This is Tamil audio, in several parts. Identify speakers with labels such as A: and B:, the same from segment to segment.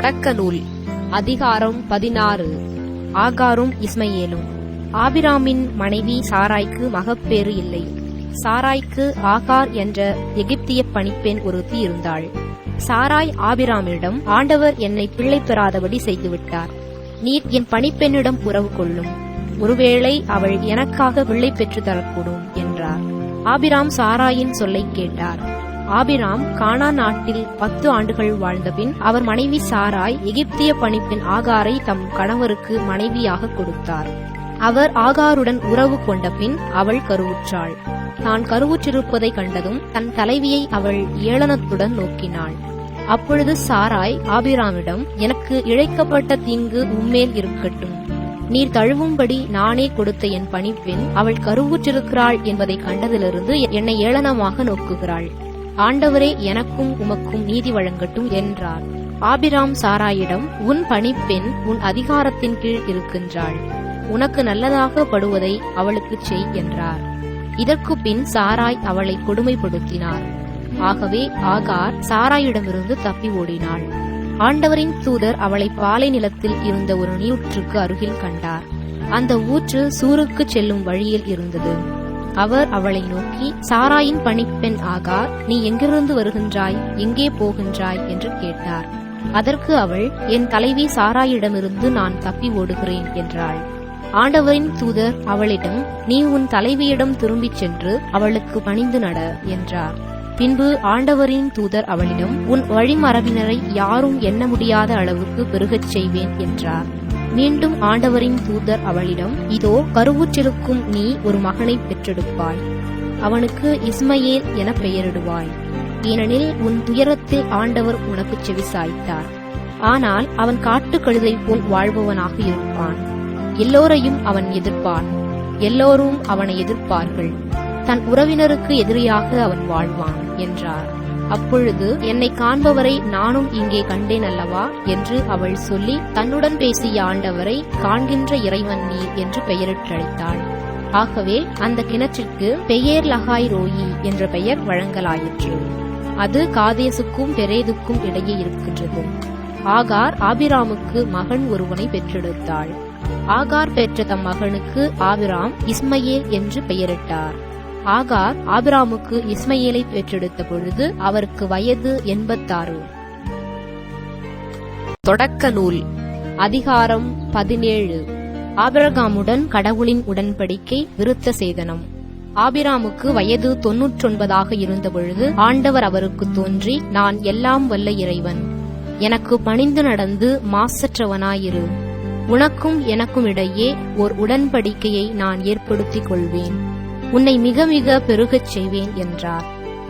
A: தொடக்க நூல் அதிகாரம் பதினாறு. ஆகாரும் இஸ்மையேலும். ஆபிராமின் மனைவி சாராய்க்கு மகப்பேறு இல்லை. சாராய்க்கு ஆகார் என்ற எகிப்திய பணிப்பெண் ஒருத்தி இருந்தாள். சாராய் ஆபிராமிடம் ஆண்டவர் என்னை பிள்ளை பெறாதபடி செய்துவிட்டார். நீர் என் பணிப்பெண்ணிடம் உறவு கொள்ளும். ஒருவேளை அவள் எனக்காக பிள்ளை பெற்று தரக்கூடும் என்றார். ஆபிராம் சாராயின் சொல்லைக் கேட்டார். ஆபிராம் கானா நாட்டில் பத்து ஆண்டுகள் வாழ்ந்தபின் அவர் மனைவி சாராய் எகிப்திய பணிப்பெண் ஆகாரை தம் கணவருக்கு மனைவியாக கொடுத்தார். அவர் ஆகாருடன் உறவு கொண்டபின் அவள் கருவுற்றாள். தான் கருவுற்றிருப்பதைக் கண்டதும் தன் தலைவியை அவள் ஏளனத்துடன் நோக்கினாள். அப்பொழுது சாராய் ஆபிராமிடம் எனக்கு இழைக்கப்பட்ட தீங்கு உம்மேல் இருக்கட்டும். நீர் தழுவும்படி நானே கொடுத்த என் பணிப்பெண் அவள் கருவுற்றிருக்கிறாள் என்பதைக் கண்டதிலிருந்து என்னை ஏளனமாக நோக்குகிறாள். ஆண்டவரே எனக்கும் உமக்கும் நீதி வழங்கட்டும் என்றார். ஆபிராம் சாராயிடம் உன் பணிப்பெண் உன் அதிகாரத்தின் கீழ் இருக்கின்றாள். உனக்கு நல்லதாக படுவதை அவளுக்குச் செய் என்றார். இதற்கு பின் சாராய் அவளை கொடுமைப்படுத்தினார். ஆகவே ஆகார் சாராயிடமிருந்து தப்பி ஓடினாள். ஆண்டவரின் தூதர் அவளை பாலை நிலத்தில் இருந்த ஒரு நீயூற்றுக்கு அருகில் கண்டார். அந்த ஊற்று சூருக்கு செல்லும் வழியில் இருந்தது. அவர் அவளை நோக்கி சாராயின் பணிப்பெண் ஆகார் நீ எங்கிருந்து வருகின்றாய்? எங்கே போகின்றாய்? என்று கேட்டார். அதற்கு அவள் என் தலைவி சாராயிடமிருந்து நான் தப்பி ஓடுகிறேன் என்றாள். ஆண்டவரின் தூதர் அவளிடம் நீ உன் தலைவியிடம் திரும்பிச் சென்று அவளுக்கு பணிந்து நட என்றார். பின்பு ஆண்டவரின் தூதர் அவளிடம் உன் வழிமரபினரை யாரும் எண்ண முடியாத அளவுக்கு பெருகச் செய்வேன் என்றார். மீண்டும் ஆண்டவரின் தூதர் அவளிடம் இதோ கருவுற்றிருக்கும் நீ ஒரு மகனை பெற்றெடுப்பாய். அவனுக்கு இஸ்மையேல் என பெயரிடுவாய். ஏனெனில் உன் துயரத்தில் ஆண்டவர் உனக்கு செவிசாய்த்தார் ஆனால் அவன் காட்டு கழுதை போல் வாழ்பவனாக இருப்பான். எல்லோரையும் அவன் எதிர்ப்பான். எல்லோரும் அவனை எதிர்ப்பார்கள். தன் உறவினருக்கு எதிரியாக அவன் வாழ்வான் என்றார். அப்பொழுது என்னை காண்பவரை நானும் இங்கே கண்டேன் அல்லவா? என்று அவள் சொல்லி தன்னுடன் பேசிய ஆண்டவரை காண்கின்ற இறைவன் நீர் என்று பெயரிட்டழைத்தாள். ஆகவே அந்த கிணற்றிற்கு பெயர் லகாய் ரோயி என்ற பெயர் வழங்கலாயிற்று. அது காதேசுக்கும் பெரேதுக்கும் இடையே இருக்கின்றது. ஆகார் ஆபிராமுக்கு மகன் ஒருவனை பெற்றெடுத்தாள். ஆகார் பெற்ற தம் மகனுக்கு ஆபிராம் இஸ்மையேல் என்று பெயரிட்டார். ஆகார் ஆபிராமுக்கு இஸ்மயேலை பெற்றெடுத்த பொழுது அவருக்கு வயது எண்பத்தாறு. தொடக்க நூல். அதிகாரம் பதினேழு. ஆபிரகாமுடன் கடவுளின் உடன்படிக்கை விருத்த சேதனம். ஆபிராமுக்கு வயது தொன்னூற்றொன்பதாக இருந்தபொழுது ஆண்டவர் அவருக்கு தோன்றி நான் எல்லாம் வல்ல இறைவன். எனக்கு பணிந்து நடந்து மாசற்றவனாயிரு. உனக்கும் எனக்கும் இடையே ஓர் உடன்படிக்கையை நான் ஏற்படுத்திக் கொள்வேன். உன்னை மிக மிக பெருகச் செய்வேன் என்றார்.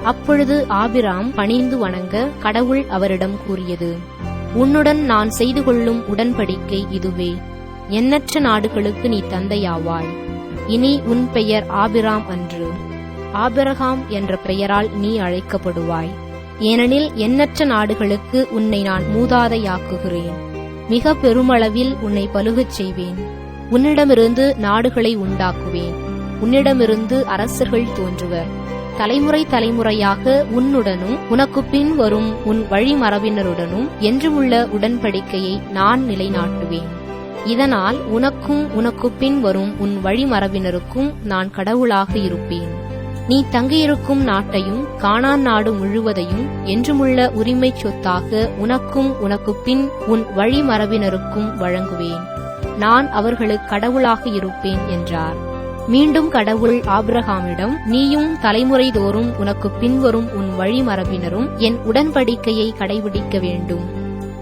A: அப்பொழுது ஆபிராம் பணிந்து வணங்க கடவுள் அவரிடம் கூறியது உன்னுடன் நான் செய்து கொள்ளும் உடன்படிக்கை இதுவே. எண்ணற்ற நாடுகளுக்கு நீ தந்தையாவாய். இனி உன் பெயர் ஆபிராம் அன்று. ஆபிரகாம் என்ற பெயரால் நீ அழைக்கப்படுவாய். ஏனெனில் எண்ணற்ற நாடுகளுக்கு உன்னை நான் மூதாதையாக்குகிறேன். மிக பெருமளவில் உன்னை பழுகச் செய்வேன். உன்னிடமிருந்து நாடுகளை உண்டாக்குவேன். உன்னிடமிருந்து அரசர்கள் தோன்றுவர். தலைமுறை தலைமுறையாக உன்னுடனும் உனக்கு பின் வரும் உன் வழிமரபினருடனும் என்றுமுள்ள உடன்படிக்கையை நான் நிலைநாட்டுவேன். இதனால் உனக்கும் உனக்கு பின் வரும் உன் வழிமரபினருக்கும் நான் கடவுளாக இருப்பேன். நீ தங்கியிருக்கும் நாட்டையும் காணான் நாடு முழுவதையும் என்றுமுள்ள உரிமை சொத்தாக உனக்கும் உனக்கு பின் உன் வழிமரபினருக்கும் வழங்குவேன். நான் அவர்களுக்கு கடவுளாக இருப்பேன் என்றார். மீண்டும் கடவுள் ஆபிரகாமிடம் நீயும் தலைமுறை தோறும் உனக்கு பின்வரும் உன் வழிமரபினரும் என் உடன்படிக்கையை கடைபிடிக்க வேண்டும்.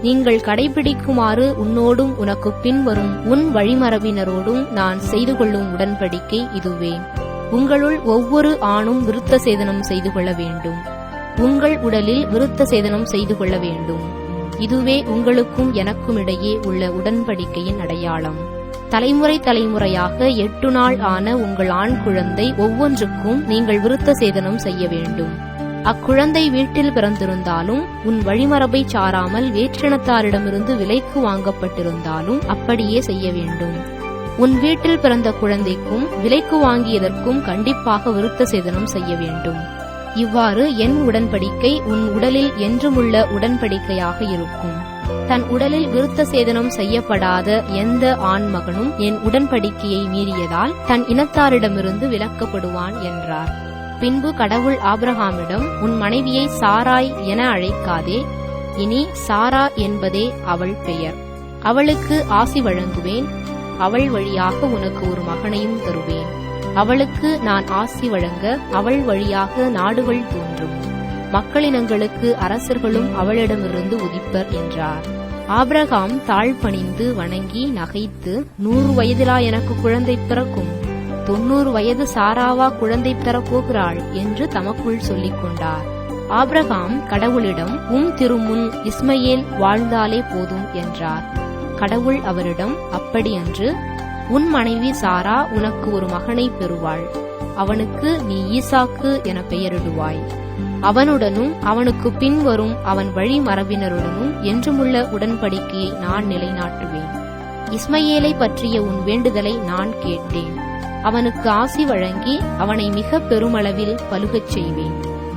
A: நீங்கள் கடைபிடிக்குமாறு உன்னோடும் உனக்கு பின்வரும் உன் வழிமரபினரோடும் நான் செய்து கொள்ளும் உடன்படிக்கை இதுவே. உங்களுள் ஒவ்வொரு ஆணும் விருத்த சேதனம் செய்து கொள்ள வேண்டும். உங்கள் உடலில் விருத்த சேதனம் செய்து கொள்ள வேண்டும். இதுவே உங்களுக்கும் எனக்கும் இடையே உள்ள உடன்படிக்கையின் அடையாளம். தலைமுறை தலைமுறையாக எட்டு நாள் ஆன உங்கள் ஆண் குழந்தை ஒவ்வொன்றுக்கும் நீங்கள் விருத்த சேதனம் செய்ய வேண்டும். அக்குழந்தை வீட்டில் பிறந்திருந்தாலும் உன் வழிமரபை சாராமல் வேற்றினத்தாரிடமிருந்து விலைக்கு வாங்கப்பட்டிருந்தாலும் அப்படியே செய்ய வேண்டும். உன் வீட்டில் பிறந்த குழந்தைக்கும் விலைக்கு வாங்கியதற்கும் கண்டிப்பாக விருத்த சேதனம் செய்ய வேண்டும். இவ்வாறு என் உடன்படிக்கை உன் உடலில் என்றுமுள்ள உடன்படிக்கையாக இருக்கும். தன் உடலில் விருத்த சேதனம் செய்யப்படாத எந்த ஆண் மகனும் என் உடன்படிக்கையை மீறியதால் தன் இனத்தாரிடமிருந்து விலக்கப்படுவான் என்றார். பின்பு கடவுள் ஆப்ரஹாமிடம் உன் மனைவியை சாராய் என அழைக்காதே இனி சாரா என்பதே அவள் பெயர். அவளுக்கு ஆசி வழங்குவேன் அவள் வழியாக உனக்கு ஒரு மகனையும் தருவேன். அவளுக்கு நான் ஆசி வழங்க அவள் வழியாக நாடுகள் தோன்றும். மக்களினங்களுக்கு அரசர்களும் அவளிடமிருந்து உதிப்பர் என்றார். ஆபிரகாம் தாழ்பணிந்து வணங்கி நகைத்து நூறு வயதிலா எனக்கு குழந்தை பிறக்கும். தொன்னூறு வயது சாராவா குழந்தை பெறப்போகிறாள் என்று தமக்குள் சொல்லிக் கொண்டார். ஆப்ரகாம் கடவுளிடம் உம் திருமுன் இஸ்மையேல் வாழ்ந்தாலே போதும் என்றார். கடவுள் அவரிடம் அப்படியன்று உன் மனைவி சாரா உனக்கு ஒரு மகனை பெறுவாள். அவனுக்கு நீ ஈசாக்கு என பெயரிடுவாய். அவனுடனும் அவனுக்கு பின்வரும் அவன் வழி மரபினருடனும் என்றுமுள்ள உடன்படிக்கையை நான் நிலைநாட்டுவேன். இஸ்மையேலை பற்றிய உன் வேண்டுதலை நான் கேட்டேன் அவனுக்கு ஆசி வழங்கி அவனை மிக பெருமளவில் பலுகச் செய்வேன்.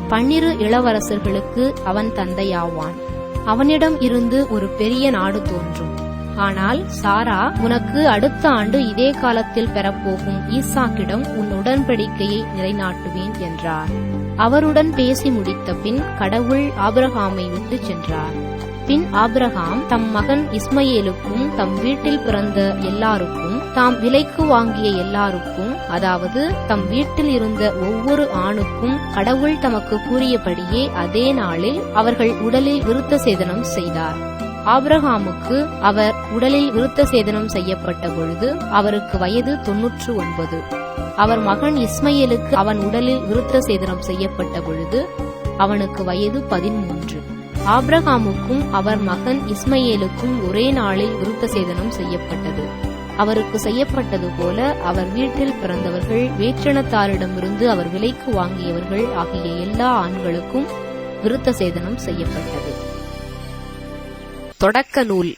A: பன்னிரு இளவரசர்களுக்கு அவன் தந்தையாவான். அவனிடம் இருந்து ஒரு பெரிய நாடு தோன்றும். ஆனால் சாரா உனக்கு அடுத்த ஆண்டு இதே காலத்தில் பெறப்போகும் ஈசாக்கிடம் உன் உடன்படிக்கையை நிலைநாட்டுவேன் என்றார். அவருடன் பேசி முடித்த பின் கடவுள் ஆபிரகாமை விட்டு சென்றார். பின் ஆபிரகாம் தம் மகன் இஸ்மையேலுக்கும் தம் வீட்டில் பிறந்த எல்லாருக்கும் தாம் விலைக்கு வாங்கிய எல்லாருக்கும் அதாவது தம் வீட்டில் இருந்த ஒவ்வொரு ஆணுக்கும் கடவுள் தமக்கு கூறியபடியே அதே நாளில் அவர்கள் உடலில் விருத்த சேதனம் செய்தார். ஆபிரகாமுக்கு அவர் உடலில் விருத்த சேதனம் செய்யப்பட்ட பொழுது அவருக்கு வயது தொன்னூற்று ஒன்பது. அவர் மகன் இஸ்மையேலுக்கு அவன் உடலில் விருத்த சேதனம் செய்யப்பட்ட பொழுது அவனுக்கு வயது பதிமூன்று. ஆபிரகாமுக்கும் அவர் மகன் இஸ்மையேலுக்கும் ஒரே நாளில் விருத்த சேதனம் செய்யப்பட்டது. அவருக்கு செய்யப்பட்டது போல அவர் வீட்டில் பிறந்தவர்கள் வேற்றினத்தாரிடமிருந்து அவர் விலைக்கு வாங்கியவர்கள் ஆகிய எல்லா ஆண்களுக்கும் விருத்த சேதனம் செய்யப்பட்டது. தொடக்க நூல்.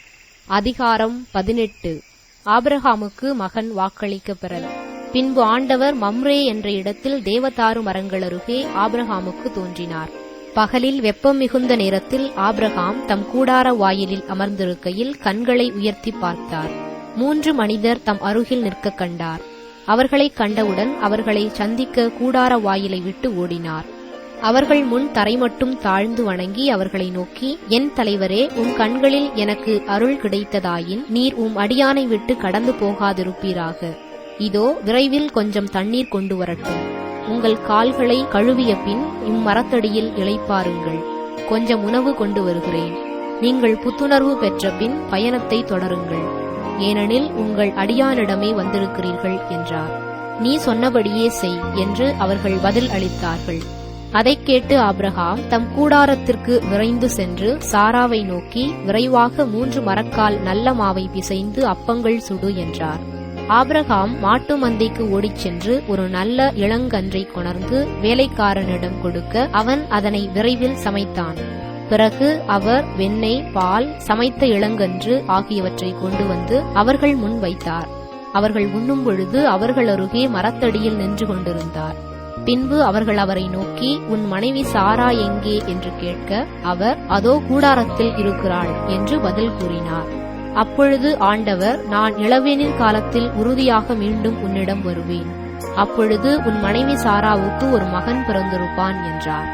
A: அதிகாரம் பதினெட்டு. ஆபிரகாமுக்கு மகன் வாக்களிக்க பெறல் பின்பு ஆண்டவர் மம்ரே என்ற இடத்தில் தேவதாரு மரங்கள் அருகே ஆபிரகாமுக்கு தோன்றினார். பகலில் வெப்பம் மிகுந்த நேரத்தில் ஆபிரகாம் தம் கூடார வாயிலில் அமர்ந்திருக்கையில் கண்களை உயர்த்தி பார்த்தார். மூன்று மனிதர் தம் அருகில் நிற்க கண்டார். அவர்களைக் கண்டவுடன் அவர்களை சந்திக்க கூடார வாயிலை விட்டு ஓடினார். அவர்கள் முன் தரை மட்டும் தாழ்ந்து வணங்கி அவர்களை நோக்கி என் தலைவரே உம் கண்களில் எனக்கு அருள் கிடைத்ததாயின் நீர் உம் அடியானை விட்டு கடந்து போகாதிருப்பீராக. இதோ விரைவில் கொஞ்சம் தண்ணீர் கொண்டு வரட்டும். உங்கள் கால்களை கழுவிய பின் இம்மரத்தடியில் இளைப்பாருங்கள். கொஞ்சம் உணவு கொண்டு வருகிறேன். நீங்கள் புத்துணர்வு பெற்ற பின் பயணத்தை தொடருங்கள். ஏனெனில் உங்கள் அடியானிடமே வந்திருக்கிறீர்கள் என்றார். நீ சொன்னபடியே செய் என்று அவர்கள் பதில் அளித்தார்கள். அதைக் கேட்டு ஆப்ரஹாம் தம் கூடாரத்திற்கு விரைந்து சென்று சாராவை நோக்கி விரைவாக மூன்று மரக்கால் நல்ல மாவை பிசைந்து அப்பங்கள் சுடு என்றார். ஆபிரகாம் மாட்டு மந்தைக்கு ஓடிச் சென்று ஒரு நல்ல இளங்கன்றை கொணர்ந்து வேலைக்காரனிடம் கொடுக்க அவன் அதனை விரைவில் சமைத்தான். பிறகு அவர் வெண்ணெய் பால் சமைத்த இளங்கன்று ஆகியவற்றை கொண்டு வந்து அவர்கள் முன் வைத்தார். அவர்கள் உண்ணும் பொழுது அவர்கள் அருகே மரத்தடியில் நின்று கொண்டிருந்தார். பின்பு அவர்கள் அவரை நோக்கி உன் மனைவி சாரா எங்கே? என்று கேட்க அவர் அதோ கூடாரத்தில் இருக்கிறாள் என்று பதில் கூறினார். அப்பொழுது ஆண்டவர் நான் இளவேனில் காலத்தில் உறுதியாக மீண்டும் உன்னிடம் வருவேன். அப்பொழுது உன் மனைவி சாராவுக்கு ஒரு மகன் பிறந்திருப்பான் என்றார்.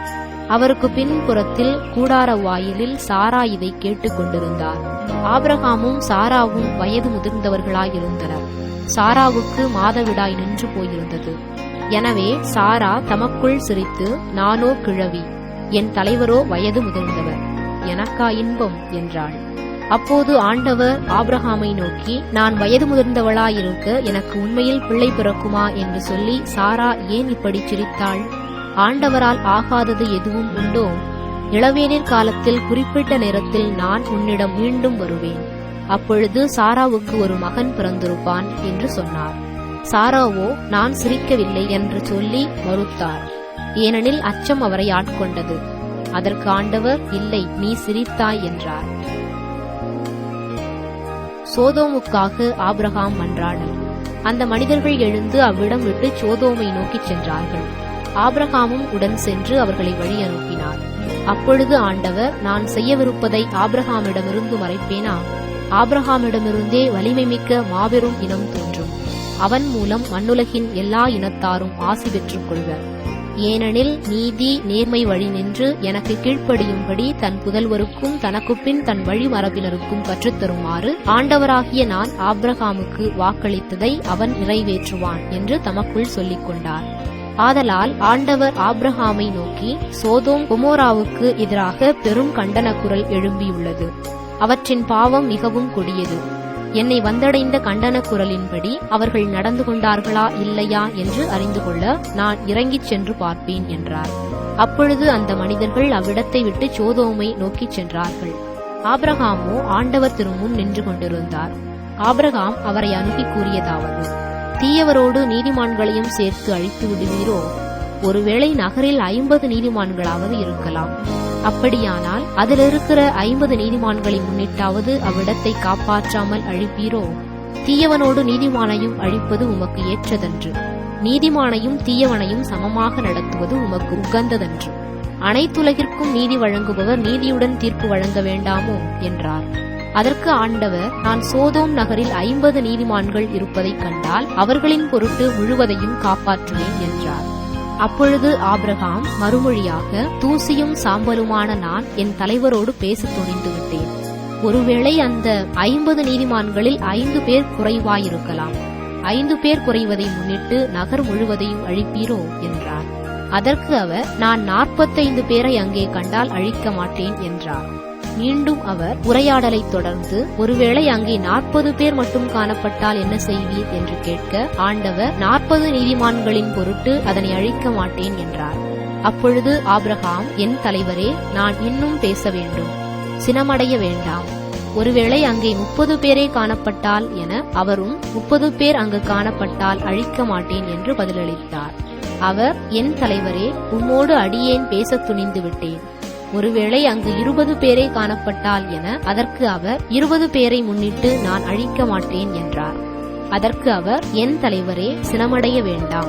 A: அவருக்கு பின்புறத்தில் கூடார வாயிலில் சாரா இதை கேட்டுக் கொண்டிருந்தார். ஆபிரகாமும் சாராவும் வயது முதிர்ந்தவர்களாயிருந்தனர் சாராவுக்கு மாதவிடாய் நின்று போயிருந்தது. எனவே சாரா தமக்குள் சிரித்து நானோ கிழவி என் தலைவரோ வயது முதிர்ந்தவர் எனக்கா இன்பம் என்றாள். அப்போது ஆண்டவர் ஆப்ரஹாமை நோக்கி நான் வயது முதிர்ந்தவளாயிருக்க எனக்கு உண்மையில் பிள்ளை பிறக்குமா? என்று சொல்லி சாரா ஏன் இப்படி சிரித்தாள்? ஆண்டவரால் ஆகாதது எதுவும் உண்டோ? இளவேனிற் காலத்தில் குறிப்பிட்ட நேரத்தில் நான் உன்னிடம் மீண்டும் வருவேன். அப்பொழுது சாராவுக்கு ஒரு மகன் பிறந்திருப்பான் என்று சொன்னார். சாராவோ நான் சிரிக்கவில்லை என்று சொல்லி மறுத்தார். ஏனெனில் அச்சம் அவரை ஆட்கொண்டது. அதற்கு ஆண்டவர் இல்லை நீ சிரித்தாய் என்றார். சோதோமுக்காக ஆபிரகாம் மன்றாடல் அந்த மனிதர்கள் எழுந்து அவ்விடம் விட்டு சோதோமை நோக்கிச் சென்றார்கள். ஆபிரகாமும் உடன் சென்று அவர்களை வழி அனுப்பினார் அப்பொழுது ஆண்டவர் நான் செய்யவிருப்பதை ஆபிரகாமிடமிருந்து மறைப்பேனா? ஆபிரகாமிடமிருந்தே வலிமை மிக்க மாபெரும் இனம் தோன்றும். அவன் மூலம் மண்ணுலகின் எல்லா இனத்தாரும் ஆசி பெற்றுக் கொள்வர். ஏனெனில் நீதி நேர்மை வழி நின்று எனக்கு கீழ்ப்படியும்படி தன் புதல்வருக்கும் தனக்கு பின் தன் வழி மரபினருக்கும் கற்றுத்தருமாறு ஆண்டவராகிய நான் ஆப்ரஹாமுக்கு வாக்களித்ததை அவன் நிறைவேற்றுவான் என்று தமக்குள் சொல்லிக் கொண்டார். ஆதலால் ஆண்டவர் ஆப்ரஹாமை நோக்கி சோதோம் குமோராவுக்கு எதிராக பெரும் கண்டன குரல் எழும்பியுள்ளது. அவற்றின் பாவம் மிகவும் கொடியது. என்னை வந்தடைந்த கண்டன குரலின்படி அவர்கள் நடந்து கொண்டார்களா இல்லையா என்று அறிந்து கொள்ள நான் இறங்கிச் சென்று பார்ப்பேன் என்றார். அப்பொழுது அந்த மனிதர்கள் அவ்விடத்தை விட்டு சோதோமை நோக்கிச் சென்றார்கள். ஆபிரகாமோ ஆண்டவர் திருமுன் நின்று கொண்டிருந்தார். ஆபிரகாம் அவரை அணுகி கூறியதாவது தீயவரோடு நீதிமான்களையும் சேர்த்து அழித்து விடுவீரோ? ஒருவேளை நகரில் ஐம்பது நீதிமான்களாவது இருக்கலாம். அப்படியானால் அதில் இருக்கிற ஐம்பது நீதிமான்களை முன்னிட்டாவது அவ்விடத்தை காப்பாற்றாமல் அழிப்பீரோ? தீயவனோடு நீதிமானையும் அழிப்பது உமக்கு ஏற்றதன்று. நீதிமானையும் தீயவனையும் சமமாக நடத்துவது உமக்கு உகந்ததன்று. அனைத்துலகிற்கும் நீதி வழங்குபவர் நீதியுடன் தீர்ப்பு வழங்க வேண்டாமோ? என்றார். அதற்கு ஆண்டவர் நான் சோதோம் நகரில் ஐம்பது நீதிமான்கள் இருப்பதைக் கண்டால் அவர்களின் பொருட்டு முழுவதையும் காப்பாற்றுவேன் என்றார். அப்பொழுது ஆபிரகாம் மறுமொழியாக தூசியும் சாம்பலுமான நான் என் தலைவரோடு பேச துணிந்து விட்டேன். ஒருவேளை அந்த ஐம்பது நீதிமான்களில் ஐந்து பேர் குறைவாயிருக்கலாம். ஐந்து பேர் குறைவதை முன்னிட்டு நகர் முழுவதையும் அழிப்பீரோ என்றார். அதற்கு அவர் நான் நாற்பத்தைந்து பேரை அங்கே கண்டால் அழிக்க மாட்டேன் என்றார். மீண்டும் அவர் உரையாடலை தொடர்ந்து ஒருவேளை அங்கே நாற்பது பேர் மட்டும் காணப்பட்டால் என்ன செய்வீர்? என்று கேட்க ஆண்டவர் நாற்பது நீதிமான்களின் பொருட்டு அதனை அழிக்க மாட்டேன் என்றார். அப்பொழுது ஆப்ரஹாம் என் தலைவரே நான் இன்னும் பேச வேண்டும். சினமடைய வேண்டாம். ஒருவேளை அங்கே முப்பது பேரே காணப்பட்டால் என அவரும் முப்பது பேர் அங்கு காணப்பட்டால் அழிக்க மாட்டேன் என்று பதிலளித்தார். அவர் என் தலைவரே உம்மோடு அடியேன் பேசத் துணிந்து விட்டேன். ஒருவேளை அங்கு இருபது பேரே காணப்பட்டால் என அதற்கு அவர் இருபது பேரை முன்னிட்டு நான் அழிக்க மாட்டேன் என்றார். அதற்கு அவர் என் தலைவரே சினமடைய வேண்டாம்.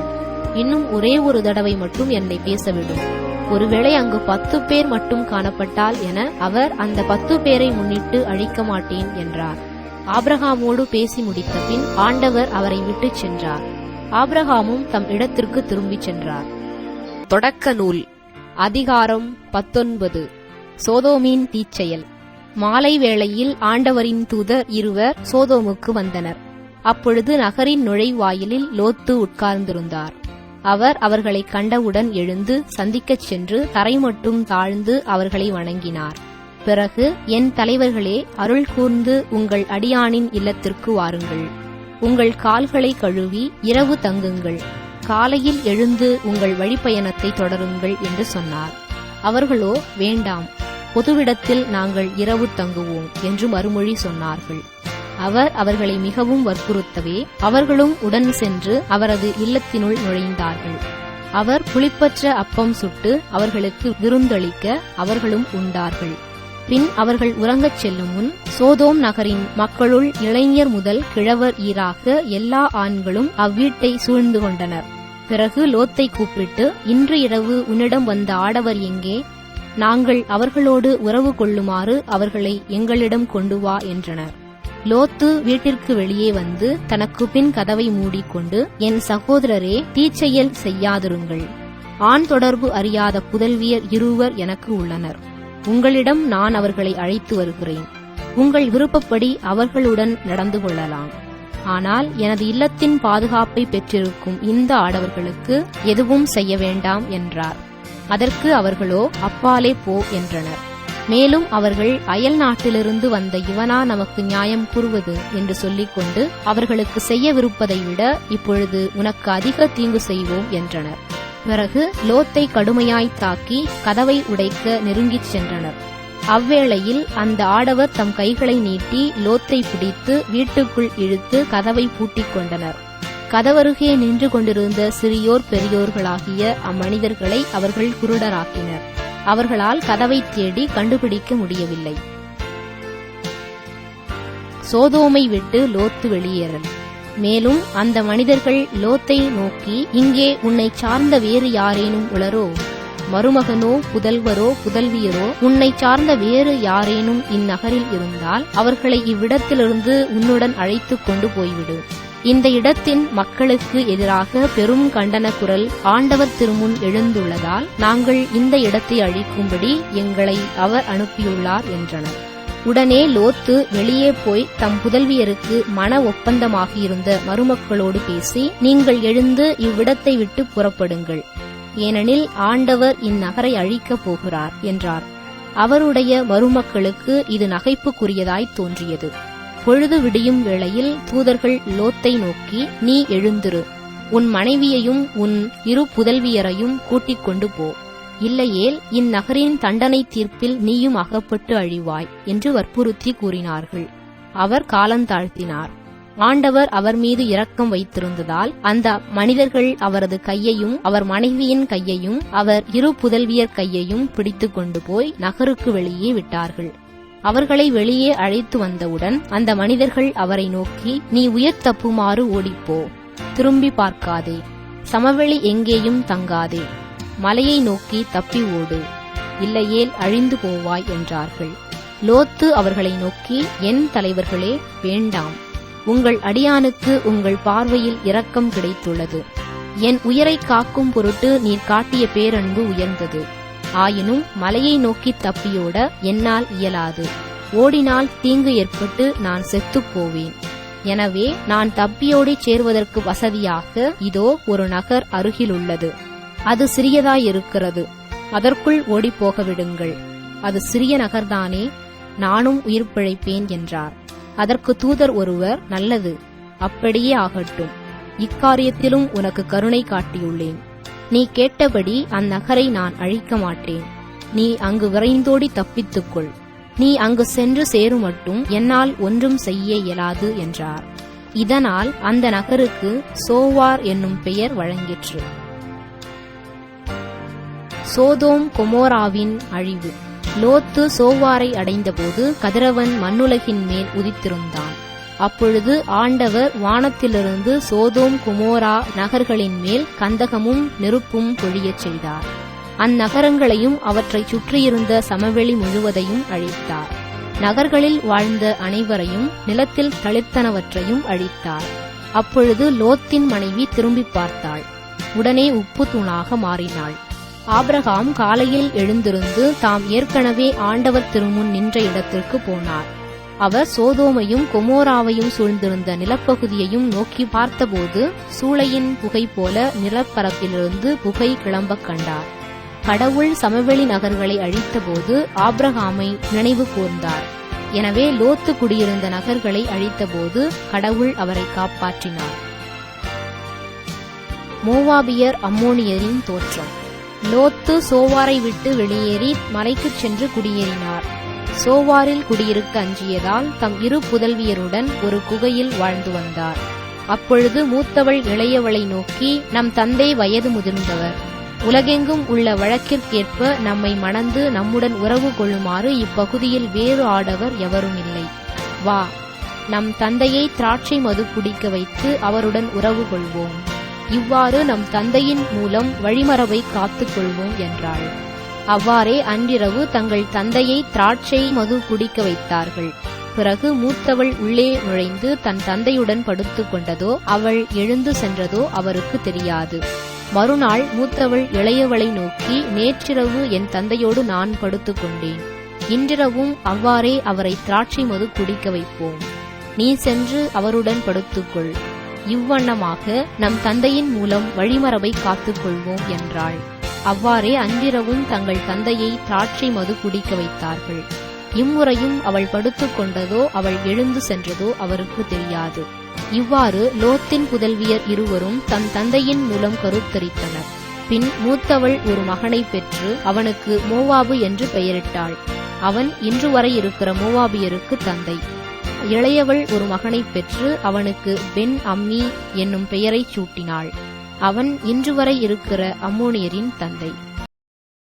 A: இன்னும் ஒரே ஒரு தடவை மட்டும் என்னை பேசவிடும். ஒருவேளை அங்கு பத்து பேர் மட்டும் காணப்பட்டால் என அவர் அந்த பத்து பேரை முன்னிட்டு அழிக்க மாட்டேன் என்றார். ஆப்ரஹாமோடு பேசி முடித்த பின் ஆண்டவர் அவரை விட்டுச் சென்றார். ஆப்ரஹாமும் தம் இடத்திற்கு திரும்பிச் சென்றார். தொடக்க நூல் அதிகாரம் பத்தொன்பது. சோதோமின் தீச்செயல். மாலை வேளையில் ஆண்டவரின் தூதர் இருவர் சோதோமுக்கு வந்தனர். அப்பொழுது நகரின் நுழைவாயிலில் லோத்து உட்கார்ந்திருந்தார். அவர் அவர்களை கண்டவுடன் எழுந்து சந்திக்கச் சென்று தரை மட்டும் தாழ்ந்து அவர்களை வணங்கினார். பிறகு என் தலைவர்களே அருள் கூர்ந்து உங்கள் அடியானின் இல்லத்திற்கு வாருங்கள். உங்கள் கால்களை கழுவி இரவு தங்குங்கள். காலையில் எழுந்து உங்கள் வழிப்பயணத்தை தொடருங்கள் என்று சொன்னார். அவர்களோ வேண்டாம் பொதுவிடத்தில் நாங்கள் இரவு தங்குவோம் என்று மறுமொழி சொன்னார்கள். அவர் அவர்களை மிகவும் வற்புறுத்தவே அவர்களும் உடன் சென்று அவரது இல்லத்தினுள் நுழைந்தார்கள். அவர் புளிப்பற்ற அப்பம் சுட்டு அவர்களுக்கு விருந்தளிக்க அவர்களும் உண்டார்கள். பின் அவர்கள் உறங்கச் செல்லும் முன் சோதோம் நகரின் மக்களுள் இளைஞர் முதல் கிழவர் ஈராக எல்லா ஆண்களும் அவ்வீட்டை சூழ்ந்து கொண்டனர். பிறகு லோத்தை கூப்பிட்டு இன்று இரவு உன்னிடம் வந்த ஆடவர் எங்கே? நாங்கள் அவர்களோடு உறவு கொள்ளுமாறு அவர்களை எங்களிடம் கொண்டு வா என்றனர். லோத்து வீட்டிற்கு வெளியே வந்து தனக்கு பின் கதவை மூடிக்கொண்டு என் சகோதரரே தீச்செயல் செய்யாதிருங்கள். ஆண் தொடர்பு அறியாத புதல்வியர் இருவர் எனக்கு உள்ளனர். உங்களிடம் நான் அவர்களை அழைத்து வருகிறேன். உங்கள் விருப்பப்படி அவர்களுடன் நடந்து கொள்ளலாம். ஆனால் எனது இல்லத்தின் பாதுகாப்பை பெற்றிருக்கும் இந்த ஆடவர்களுக்கு எதுவும் செய்ய வேண்டாம் என்றார். அதற்கு அவர்களோ அப்பாலே போ என்றனர். மேலும் அவர்கள் அயல் நாட்டிலிருந்து வந்த இவனா நமக்கு நியாயம் கூறுவது என்று சொல்லிக்கொண்டு அவர்களுக்கு செய்யவிருப்பதை விட இப்பொழுது உனக்கு அதிக தீங்கு செய்வோம் என்றனர். பிறகு லோத்தை கடுமையாய் தாக்கி கதவை உடைக்க நெருங்கிச் சென்றனர். அவ்வேளையில் அந்த ஆடவர் தம் கைகளை நீட்டி லோத்தை பிடித்து வீட்டுக்குள் இழுத்து கதவை பூட்டிக் கொண்டனர். கதவருகே நின்று கொண்டிருந்த சிறியோர் பெரியோர்களாகிய அம்மனிதர்களை அவர்கள் குருடராக்கினர். அவர்களால் கதவை தேடி கண்டுபிடிக்க முடியவில்லை. சோதோமை விட்டு லோத்து வெளியேறல். மேலும் அந்த மனிதர்கள் லோத்தை நோக்கி இங்கே உன்னை சார்ந்த வேறு யாரேனும் உளரோ? மருமகனோ புதல்வரோ புதல்வியரோ? உன்னை சார்ந்த வேறு யாரேனும் இந்நகரில் இருந்தால் அவர்களை இவ்விடத்திலிருந்து உன்னுடன் அழைத்துக் கொண்டு போய்விடு. இந்த இடத்தின் மக்களுக்கு எதிராக பெரும் கண்டன குரல் ஆண்டவர் திருமுன் எழுந்துள்ளதால் நாங்கள் இந்த இடத்தை அழிக்கும்படி எங்களை அவர் அனுப்பியுள்ளார் என்றனர். உடனே லோத்து வெளியே போய் தம் புதல்வியருக்கு மன ஒப்பந்தமாகியிருந்த மருமக்களோடு பேசி நீங்கள் எழுந்து இவ்விடத்தை விட்டு புறப்படுங்கள். ஏனெனில் ஆண்டவர் இந்நகரை அழிக்கப் போகிறார் என்றார். அவருடைய மருமக்களுக்கு இது நகைப்புக்குரியதாய் தோன்றியது. பொழுது விடியும் வேளையில் தூதர்கள் லோத்தை நோக்கி நீ எழுந்திரு. உன் மனைவியையும் உன் இரு புதல்வியரையும் கூட்டிக் கொண்டு போ. இல்லையேல் இந்நகரின் தண்டனை தீர்ப்பில் நீயும் அகப்பட்டு அழிவாய் என்று வற்புறுத்தி கூறினார்கள். அவர் காலந்தாழ்த்தினார் ஆண்டவர் அவர் மீது இரக்கம் வைத்திருந்ததால் அந்த மனிதர்கள் அவரது கையையும் அவர் மனைவியின் கையையும் அவர் இரு புதல்வியர் கையையும் பிடித்து கொண்டு போய் நகருக்கு வெளியே விட்டார்கள். அவர்களை வெளியே அழைத்து வந்தவுடன் அந்த மனிதர்கள் அவரை நோக்கி நீ உயர் தப்புமாறு ஓடிப்போ. திரும்பி பார்க்காதே. சமவெளி எங்கேயும் தங்காதே. மலையை நோக்கி தப்பி ஓடு. இல்லையேல் அழிந்து போவாய் என்றார்கள். லோத்து அவர்களை நோக்கி என் தலைவர்களே வேண்டாம். உங்கள் அடியானுக்கு உங்கள் பார்வையில் இரக்கம் கிடைத்துள்ளது. என் உயிரை காக்கும் பொருட்டு நீர் காட்டிய பேரன்பு உயர்ந்தது. ஆயினும் மலையை நோக்கி தப்பியோட என்னால் இயலாது. ஓடினால் தீங்கு ஏற்பட்டு நான் செத்துப் போவேன். எனவே நான் தப்பியோடிச் சேர்வதற்கு வசதியாக இதோ ஒரு நகர் அருகிலுள்ளது. அது சிறியதாயிருக்கிறது. அதற்குள் ஓடிப்போக விடுங்கள் அது சிறிய நகர்தானே நானும் உயிர் பிழைப்பேன் என்றார். அதற்கு தூதர் ஒருவர் நல்லது அப்படியே ஆகட்டும். இக்காரியத்திலும் உனக்கு கருணை காட்டியுள்ளேன். நீ கேட்டபடி அந்நகரை நான் அழிக்க மாட்டேன். நீ அங்கு விரைந்தோடி தப்பித்துக்கொள். நீ அங்கு சென்று சேரு மட்டும் என்னால் ஒன்றும் செய்ய இயலாது என்றார். இதனால் அந்த நகருக்கு சோவார் என்னும் பெயர் வழங்கிற்று. சோதோம் கொமோராவின் அழிவு. லோத்து சோவாரை அடைந்தபோது கதிரவன் மண்ணுலகின் மேல் உதித்திருந்தான். அப்பொழுது ஆண்டவர் வானத்திலிருந்து சோதோம் குமோரா நகர்களின் மேல் கந்தகமும் நெருப்பும் பொழியச் செய்தார். அந்நகரங்களையும் அவற்றைச் சுற்றியிருந்த சமவெளி முழுவதையும் அழித்தார். நகர்களில் வாழ்ந்த அனைவரையும் நிலத்தில் தளித்தனவற்றையும் அழித்தார். அப்பொழுது லோத்தின் மனைவி திரும்பி பார்த்தாள். உடனே உப்பு தூணாக மாறினாள். ஆபிரகாம் காலையில் எழுந்திருந்து தாம் ஏற்கனவே ஆண்டவர் திருமுன் நின்ற இடத்திற்கு போனார். அவர் சோதோமையும் கொமோராவையும் சூழ்ந்திருந்த நிலப்பகுதியையும் நோக்கி பார்த்தபோது சூளையின் புகை போல நிலப்பரப்பிலிருந்து புகை கிளம்பக் கண்டார். கடவுள் சமவெளி நகர்களை அழித்தபோது ஆப்ரஹாமை நினைவு கூர்ந்தார். எனவே லோத்து குடியிருந்த நகர்களை அழித்தபோது கடவுள் அவரை காப்பாற்றினார். மோவாபியர் அம்மோனியரின் தோற்றம். லோத்து சோவாரை விட்டு வெளியேறி மலைக்குச் சென்று குடியேறினார். சோவாரில் குடியிருக்க அஞ்சியதால் தம் இரு புதல்வியருடன் ஒரு குகையில் வாழ்ந்து வந்தார். அப்பொழுது மூத்தவள் இளையவளை நோக்கி நம் தந்தை வயது முதிர்ந்தவர். உலகெங்கும் உள்ள வழக்கிற்கேற்ப நம்மை மணந்து நம்முடன் உறவு கொள்ளுமாறு இப்பகுதியில் வேறு ஆடவர் எவரும் இல்லை. வா நம் தந்தையை திராட்சை மது குடிக்க வைத்து அவருடன் உறவு கொள்வோம். இவ்வாறு நம் தந்தையின் மூலம் வழிமரபை காத்துக் கொள்வோம் என்றாள். அவ்வாறே அன்றிரவு தங்கள் தந்தையை திராட்சை மது குடிக்க வைத்தார்கள். பிறகு மூத்தவள் உள்ளே நுழைந்து தன் தந்தையுடன் படுத்துக் கொண்டதோ அவள் எழுந்து சென்றதோ அவருக்கு தெரியாது. மறுநாள் மூத்தவள் இளையவளை நோக்கி நேற்றிரவு என் தந்தையோடு நான் படுத்துக் கொண்டேன். இன்றிரவும் அவ்வாறே அவரை திராட்சை மது குடிக்க வைப்போம். நீ சென்று அவருடன் படுத்துக்கொள். இவ்வண்ணமாக நம் தந்தையின் மூலம் வழிமரபை காத்துக்கொள்வோம் என்றாள். அவ்வாறே அன்றிரவும் தங்கள் தந்தையை திராட்சை மது குடிக்க வைத்தார்கள். இம்முறையும் அவள் படுத்துக் கொண்டதோ அவள் எழுந்து சென்றதோ அவருக்கு தெரியாது. இவ்வாறு லோத்தின் புதல்வியர் இருவரும் தன் தந்தையின் மூலம் கருத்தரித்தனர். பின் மூத்தவள் ஒரு மகனை பெற்று அவனுக்கு மோவாபு என்று பெயரிட்டாள். அவன் இன்று வரை இருக்கிற மோவாபியருக்கு தந்தை. இளையவள் ஒரு மகனை பெற்று அவனுக்கு பென் அம்மி என்னும் பெயரைச் சூட்டினாள். அவன் இன்று வரை இருக்கிற அம்மோனியரின் தந்தை.